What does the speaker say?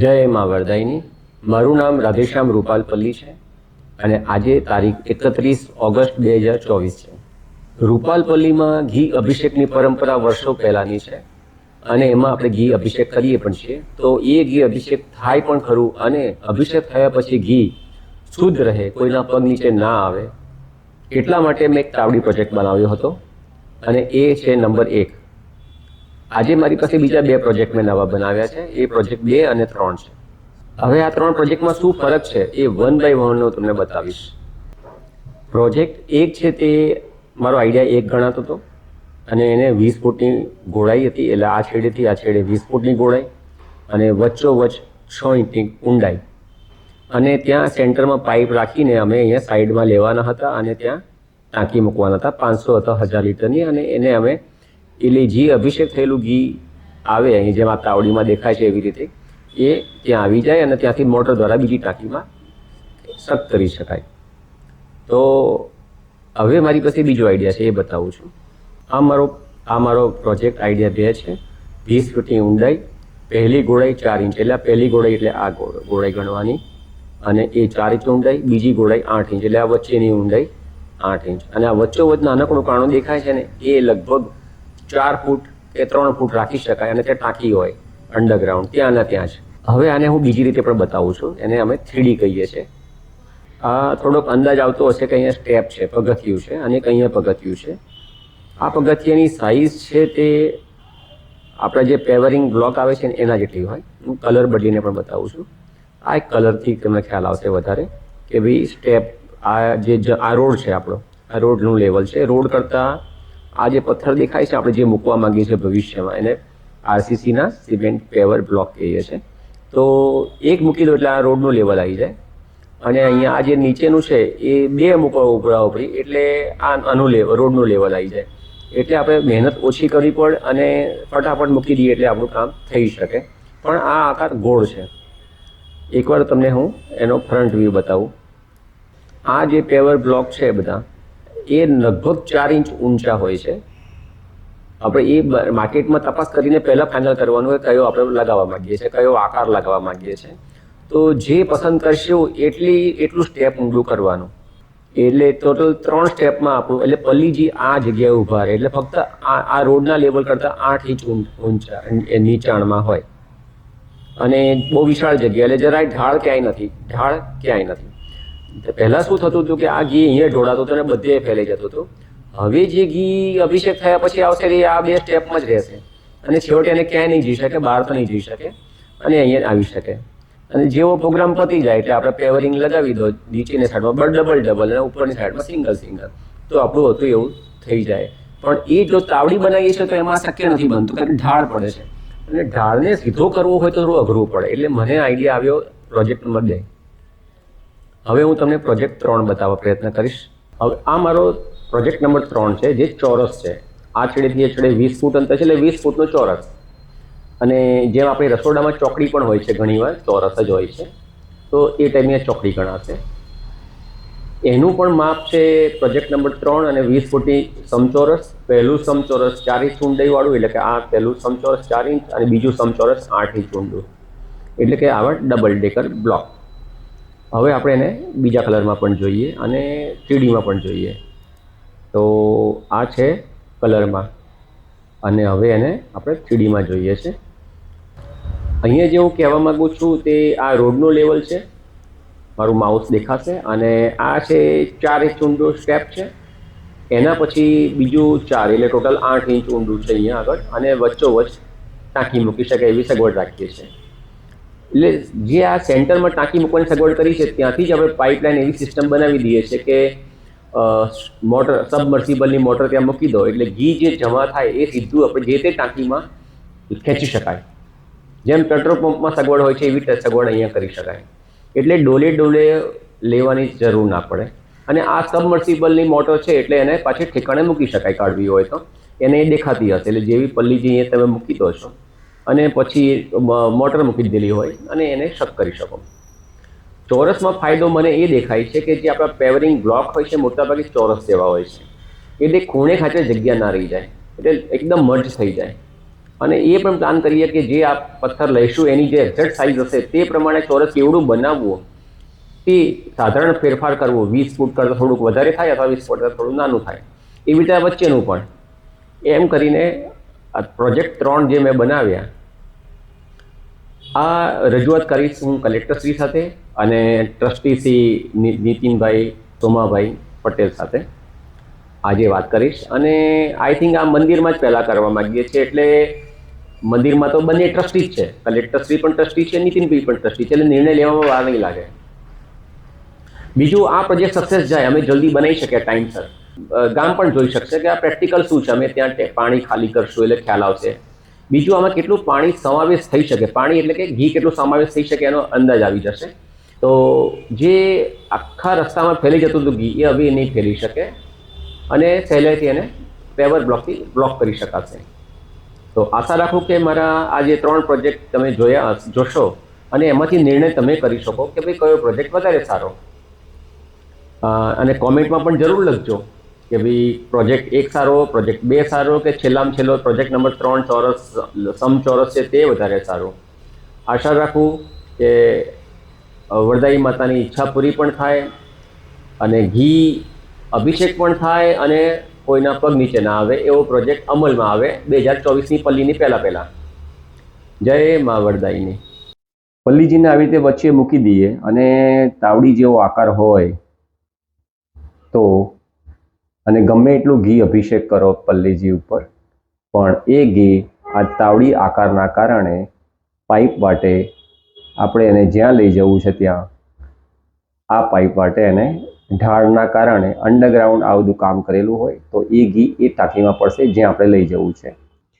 જય મા વરદાયની. મારું નામ રાધેશ્યામ રૂપાલપલ્લી છે અને આજે તારીખ એકત્રીસ ઓગસ્ટ બે હજાર ચોવીસ છે. રૂપાલપલ્લીમાં ઘી અભિષેકની પરંપરા વર્ષો પહેલાંની છે અને એમાં આપણે ઘી અભિષેક કરીએ પણ છીએ. તો એ ઘી અભિષેક થાય પણ ખરું અને અભિષેક થયા પછી ઘી શુદ્ધ રહે, કોઈના પગ નીચે ના આવે. એટલા માટે મેં એક તાવડી પ્રોજેક્ટ બનાવ્યો હતો અને એ છે નંબર એક. આજે મારી પાસે બીજા બે પ્રોજેક્ટ મેં નવા બનાવ્યા છે. એ પ્રોજેક્ટ બે અને ત્રણ છે. હવે આ ત્રણ પ્રોજેક્ટમાં શું ફરક છે એ વન બાય વન હું તમને બતાવીશ. પ્રોજેક્ટ એક છે તે મારો આઈડિયા એક ગણાતો હતો અને એને વીસ ફૂટની ગોળાઈ હતી. એટલે આ છેડેથી આ છેડે વીસ ફૂટની ગોળાઈ અને વચ્ચોવચ્ચ છ ઇંચની ઊંડાઈ. અને ત્યાં સેન્ટરમાં પાઇપ રાખીને અમે અહીંયા સાઈડમાં લેવાના હતા અને ત્યાં ટાંકી મૂકવાના હતા. પાંચસો હતા હજાર લીટરની અને એને અમે એટલે જે અભિષેક થયેલું ઘી આવે અહીં જેમ આ તાવડીમાં દેખાય છે એવી રીતે, એ ત્યાં આવી જાય અને ત્યાંથી મોટર દ્વારા બીજી ટાંકીમાં સક કરી શકાય. તો હવે મારી પાસે બીજો આઈડિયા છે, એ બતાવું છું. આ મારો આ મારો પ્રોજેક્ટ આઈડિયા બે છે. વીસ ફૂટની ઊંડાઈ, પહેલી ગોળાઈ ચાર ઇંચ. એટલે પહેલી ગોળાઈ એટલે આ ગોળાઈ ગણવાની. અને એ ચાર ઇંચ ઊંડાઈ, બીજી ગોળાઈ આઠ ઇંચ. એટલે આ વચ્ચેની ઊંડાઈ આઠ ઇંચ. અને આ વચ્ચોવચ નાનકડું કાણું દેખાય છે ને, એ લગભગ ચાર ફૂટ કે ત્રણ ફૂટ રાખી શકાય અને તે ટાંકી હોય અંડરગ્રાઉન્ડ ત્યાં ને ત્યાં જ. હવે આને હું બીજી રીતે પણ બતાવું છું. એને અમે થ્રીડી કહીએ છીએ. આ થોડોક અંદાજ આવતો હશે કે અહીંયા સ્ટેપ છે, પગથિયું છે, અને અહીંયા પગથિયું છે. આ પગથિયાની સાઇઝ છે તે આપણા જે પેવરિંગ બ્લોક આવે છે એના જેટલી હોય. હું કલર બદલીને પણ બતાવું છું. આ એક કલરથી તમને ખ્યાલ આવશે વધારે કે ભાઈ સ્ટેપ આ જે આ રોડ છે આપણો. આ રોડનું લેવલ છે. રોડ કરતાં આ જે પથ્થર દેખાય છે, આપણે જે મૂકવા માંગીએ છીએ ભવિષ્યમાં, એને આરસીસીના સિમેન્ટ પેવર બ્લોક કહીએ છીએ. તો એક મૂકી દો એટલે આ રોડનું લેવલ આવી જાય. અને અહીંયા આ જે નીચેનું છે, એ બે મૂકવા ઉપરા ઉપરી એટલે આ આનું લેવલ રોડનું લેવલ આવી જાય. એટલે આપણે મહેનત ઓછી કરવી પડે અને ફટાફટ મૂકી દઈએ એટલે આપણું કામ થઈ શકે. પણ આ આકાર ગોળ છે. એકવાર તમને હું એનો ફ્રન્ટ વ્યૂ બતાવું. આ જે પેવર બ્લોક છે બધા એ લગભગ ચાર ઇંચ ઊંચા હોય છે. આપણે એ માર્કેટમાં તપાસ કરીને પહેલાં ફાઇનલ કરવાનું હોય, કયો આપણે લગાવવા માંગીએ છીએ, કયો આકાર લગાવવા માંગીએ છીએ. તો જે પસંદ કરશે એટલી, એટલું સ્ટેપ ઊંડું કરવાનું. એટલે ટોટલ ત્રણ સ્ટેપમાં આપણું, એટલે પલ્લીજી આ જગ્યાએ ઊભા રહે, એટલે ફક્ત આ આ રોડના લેવલ કરતાં આઠ ઇંચ ઊંચા એ નીચાણમાં હોય. અને બહુ વિશાળ જગ્યા, એટલે જરાય ઢાળ ક્યાંય નથી, ઢાળ ક્યાંય નથી. પહેલાં શું થતું હતું કે આ ઘી અહીંયા ઢોળાતું હતું અને બધે ફેલાઈ જતું હતું? હવે જે ઘી અભિષેક થયા પછી આવશે એ આ બે સ્ટેપમાં જ રહેશે. અને છેવટે એને ક્યાંય નહીં જઈ શકે, બહાર તો નહીં જઈ શકે, અને અહીંયા આવી શકે. અને જેવો પ્રોગ્રામ પતી જાય એટલે આપણે પેવરિંગ લગાવી દો, નીચેની સાઈડમાં ડબલ ડબલ અને ઉપરની સાઈડમાં સિંગલ સિંગલ. તો આપણું હતું એવું થઈ જાય. પણ એ જો તાવડી બનાવીએ છીએ તો એમાં શક્ય નથી બનતું, કારણ કે ઢાળ પડે છે. અને ઢાળને સીધો કરવો હોય તો થોડું અઘરું પડે. એટલે મને આઈડિયા આવ્યો પ્રોજેક્ટ નંબર બે. હવે હું તમને પ્રોજેક્ટ ત્રણ બતાવવા પ્રયત્ન કરીશ. હવે આ મારો પ્રોજેક્ટ નંબર ત્રણ છે, જે ચોરસ છે. આ છેડેથી એ છેડે વીસ ફૂટ અંતર છે, એટલે વીસ ફૂટનો ચોરસ. અને જેમ આપણે રસોડામાં ચોકડી પણ હોય છે ઘણીવાર, ચોરસ જ હોય છે, તો એ ટાઈપની ચોકડી ગણાશે. એનું પણ માપ છે પ્રોજેક્ટ નંબર ત્રણ અને વીસ ફૂટની સમચોરસ. પહેલું સમચોરસ ચાર ઇંચ ઊંડાઈવાળું, એટલે કે આ પહેલું સમચોરસ ચાર ઇંચ અને બીજું સમચોરસ આઠ ઇંચ ઊંડું. એટલે કે આવા ડબલ ડેકર બ્લોક હવે આપણે એને બીજા કલરમાં પણ જોઈએ અને થ્રીડીમાં પણ જોઈએ. તો આ છે કલરમાં. અને હવે એને આપણે થ્રીડીમાં જોઈએ છે. અહીંયા જે હું કહેવા માગું છું તે આ રોડનું લેવલ છે. મારું માઉસ દેખાશે અને આ છે ચાર ઇંચ ઊંડું સ્ટેપ છે. એના પછી બીજું ચાર, એટલે ટોટલ આઠ ઇંચ ઊંડું છે અહીંયા આગળ. અને વચ્ચોવચ્ચ ટાંકી મૂકી શકે એવી સગવડ રાખીએ છીએ. એટલે જે આ સેન્ટરમાં ટાંકી મૂકવાની સગવડ કરી છે, ત્યાંથી જ આપણે પાઇપલાઇન એવી સિસ્ટમ બનાવી દઈએ છીએ કે મોટર, સબમર્સિબલની મોટર ત્યાં મૂકી દો. એટલે ઘી જે જમા થાય એ સીધું આપણે જે તે ટાંકીમાં ખેંચી શકાય. જેમ પેટ્રોલ પંપમાં સગવડ હોય છે, એવી સગવડ અહીંયા કરી શકાય. એટલે ડોલે ડોલે લેવાની જરૂર ના પડે. અને આ સબમર્સિબલની મોટર છે, એટલે એને પાછી ઠેકાણે મૂકી શકાય, કાઢવી હોય તો. એને દેખાતી હશે. એટલે જેવી પલ્લીજી અહીંયા તમે મૂકી દો છો અને પછી મોટર મૂકી દીધેલી હોય અને એને શક કરી શકો. ચોરસમાં ફાયદો મને એ દેખાય છે કે જે આપણા પેવરિંગ બ્લોક હોય છે, મોટાભાગે ચોરસ જેવા હોય છે. એટલે ખૂણે ખાતે જગ્યા ના રહી જાય, એટલે એકદમ મર્જ થઈ જાય. અને એ પણ પ્લાન કરીએ કે જે આ પથ્થર લઈશું, એની જે એક્ઝેક્ટ સાઇઝ હશે, તે પ્રમાણે ચોરસ કેવડું બનાવવું, તે સાધારણ ફેરફાર કરવો, વીસ ફૂટ કરતાં થોડુંક વધારે થાય અથવા વીસ ફૂટ કરતાં થોડું નાનું થાય એવી રીતે વચ્ચેનું પણ. એમ કરીને આ પ્રોજેક્ટ ત્રણ જે મેં બનાવ્યા, આ રજૂઆત કરીશ હું કલેક્ટરશ્રી સાથે અને ટ્રસ્ટી શ્રી નીતિનભાઈ સોમાભાઈ પટેલ સાથે. આજે વાત કરીશ અને આઈ થિંક આ મંદિરમાં જ પહેલાં કરવા માંગીએ છીએ એટલે મંદિરમાં તો બંને ટ્રસ્ટી જ છે. કલેક્ટરશ્રી પણ ટ્રસ્ટી છે, નીતિનભાઈ પણ ટ્રસ્ટી છે, એટલે નિર્ણય લેવામાં વાર નહીં લાગે. બીજું આ પ્રોજેક્ટ સક્સેસ જાય, અમે જલ્દી બનાવી શકીએ ટાઈમસર ગામ પણ જોઈ શકશે કે આ પ્રેક્ટિકલ શું છે? અમે ત્યાં પાણી ખાલી કરશું એટલે ખ્યાલ આવશે. બીજું આમાં કેટલું પાણી સમાવેશ થઈ શકે? પાણી એટલે કે ઘી કેટલું સમાવેશ થઈ શકે એનો અંદાજ આવી જશે. તો જે આખા રસ્તામાં ફેલી જતું હતું ઘી, એ હવે નહીં ફેલી શકે અને સહેલાઈથી એને પેવર બ્લોકથી બ્લોક કરી શકાશે. તો આશા રાખું કે મારા આ જે ત્રણ પ્રોજેક્ટ તમે જોયા, જોશો અને એમાંથી નિર્ણય તમે કરી શકો કે ભાઈ કયો પ્રોજેક્ટ વધારે સારો. અને કોમેન્ટમાં પણ જરૂર લખજો. કે ભાઈ પ્રોજેક્ટ એક સારો પ્રોજેક્ટ બે સારો કે છેલ્લામાં છેલ્લો પ્રોજેક્ટ નંબર ત્રણ ચોરસ સમચોરસ છે તે વધારે સારો. આશા રાખું કે વરદાઈ માતાની ઈચ્છા પૂરી પણ થાય અને ઘી અભિષેક પણ થાય અને કોઈના પગ નીચે ના આવે એવો પ્રોજેક્ટ અમલમાં આવે બે હજાર ચોવીસની પલ્લીની પહેલાં પહેલાં. જય મા વરદાઈની પલ્લીજીને આવી રીતે વચ્ચે મૂકી દઈએ અને તાવડી જેવો આકાર હોય તો અને ગમે એટલું ઘી અભિષેક કરો પલ્લીજી ઉપર, પણ એ ઘી આ તાવડી આકારના કારણે પાઇપ વાટે આપણે એને જ્યાં લઈ જવું છે ત્યાં, આ પાઇપ વાટે એને ઢાળના કારણે અંડરગ્રાઉન્ડ આ બધું કામ કરેલું હોય તો એ ઘી એ ટાંકીમાં પડશે જ્યાં આપણે લઈ જવું છે.